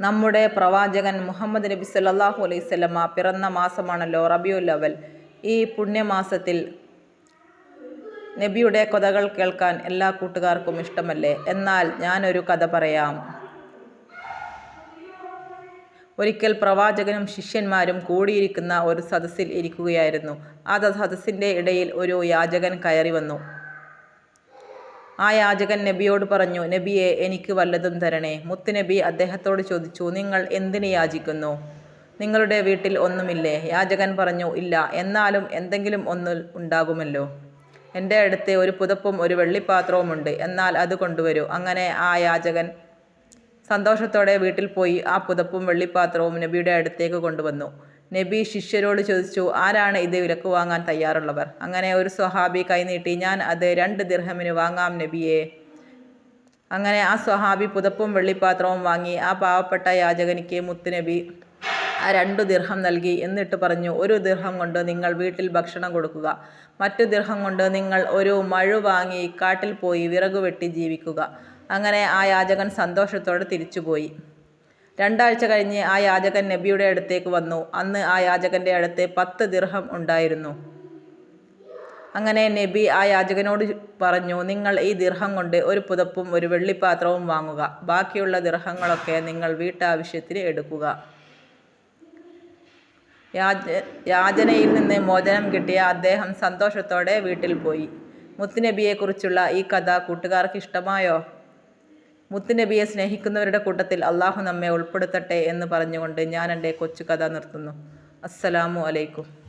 നമ്മുടെ പ്രവാചകൻ മുഹമ്മദ് നബി സല്ലാഹു അലൈഹി പിറന്ന മാസമാണല്ലോ റബിയുൽ അവൽ. ഈ പുണ്യമാസത്തിൽ നബിയുടെ കഥകൾ കേൾക്കാൻ എല്ലാ കൂട്ടുകാർക്കും ഇഷ്ടമല്ലേ? എന്നാൽ ഞാനൊരു കഥ പറയാം. ഒരിക്കൽ പ്രവാചകനും ശിഷ്യന്മാരും കൂടിയിരിക്കുന്ന ഒരു സദസ്സിൽ ഇരിക്കുകയായിരുന്നു. ആ സദസ്സിന്റെ ഇടയിൽ ഒരു യാചകൻ കയറി വന്നു. ആ യാചകൻ നബിയോട് പറഞ്ഞു നബിയെ എനിക്ക് വല്ലതും തരണേ. മുത്തുനബി അദ്ദേഹത്തോട് ചോദിച്ചു നിങ്ങൾ എന്തിന് യാചിക്കുന്നു? നിങ്ങളുടെ വീട്ടിൽ ഒന്നുമില്ലേ? യാചകൻ പറഞ്ഞു ഇല്ല എന്നാലും എന്തെങ്കിലും ഒന്ന് ഉണ്ടാകുമല്ലോ. എന്റെ അടുത്ത് ഒരു പുതപ്പും ഒരു വെള്ളിപ്പാത്രവുമുണ്ട് എന്നാൽ അത് കൊണ്ടുവരൂ. അങ്ങനെ ആ യാചകൻ സന്തോഷത്തോടെ വീട്ടിൽ പോയി ആ പുതപ്പും വെള്ളിപ്പാത്രവും നബിയുടെ അടുത്തേക്ക് കൊണ്ടുവന്നു. നബി ശിഷ്യരോട് ചോദിച്ചു ആരാണ് ഇത് വിലക്ക് വാങ്ങാൻ തയ്യാറുള്ളവർ? അങ്ങനെ ഒരു സ്വഹാബി കൈനീട്ടി ഞാൻ അത് രണ്ട് ദിർഹമിന് വാങ്ങാം നബിയെ. അങ്ങനെ ആ സ്വഹാബി പുതപ്പും വെള്ളിപ്പാത്രവും വാങ്ങി ആ പാവപ്പെട്ട യാചകനിക്ക് മുത്തുനബി ആ രണ്ടു ദിർഹം നൽകി എന്നിട്ട് പറഞ്ഞു ഒരു ദിർഹം കൊണ്ട് നിങ്ങൾ വീട്ടിൽ ഭക്ഷണം കൊടുക്കുക മറ്റു ദിർഹം കൊണ്ട് നിങ്ങൾ ഒരു മഴു വാങ്ങി കാട്ടിൽ പോയി വിറക് വെട്ടി ജീവിക്കുക. അങ്ങനെ ആ യാചകൻ സന്തോഷത്തോടെ തിരിച്ചുപോയി. രണ്ടാഴ്ച കഴിഞ്ഞ് ആ യാചകൻ നബിയുടെ അടുത്തേക്ക് വന്നു. അന്ന് ആ യാചകന്റെ അടുത്ത് പത്ത് ദിർഹം ഉണ്ടായിരുന്നു. അങ്ങനെ നബി ആ യാചകനോട് പറഞ്ഞു നിങ്ങൾ ഈ ദിർഹം കൊണ്ട് ഒരു പുതപ്പും ഒരു വെള്ളിപ്പാത്രവും വാങ്ങുക. ബാക്കിയുള്ള ദിർഹങ്ങളൊക്കെ നിങ്ങൾ വീട്ടാവശ്യത്തിന് എടുക്കുക. യാച യാചനയിൽ നിന്ന് മോചനം കിട്ടിയ അദ്ദേഹം സന്തോഷത്തോടെ വീട്ടിൽ പോയി. മുത്തുനബിയെക്കുറിച്ചുള്ള ഈ കഥ കൂട്ടുകാർക്ക് ഇഷ്ടമായോ? മുത്തുനബിയെ സ്നേഹിക്കുന്നവരുടെ കൂട്ടത്തിൽ അള്ളാഹു നമ്മെ ഉൾപ്പെടുത്തട്ടെ എന്ന് പറഞ്ഞുകൊണ്ട് ഞാൻ എന്റെ കൊച്ചു കഥ നിർത്തുന്നു. അസ്സലാമു അലൈക്കും.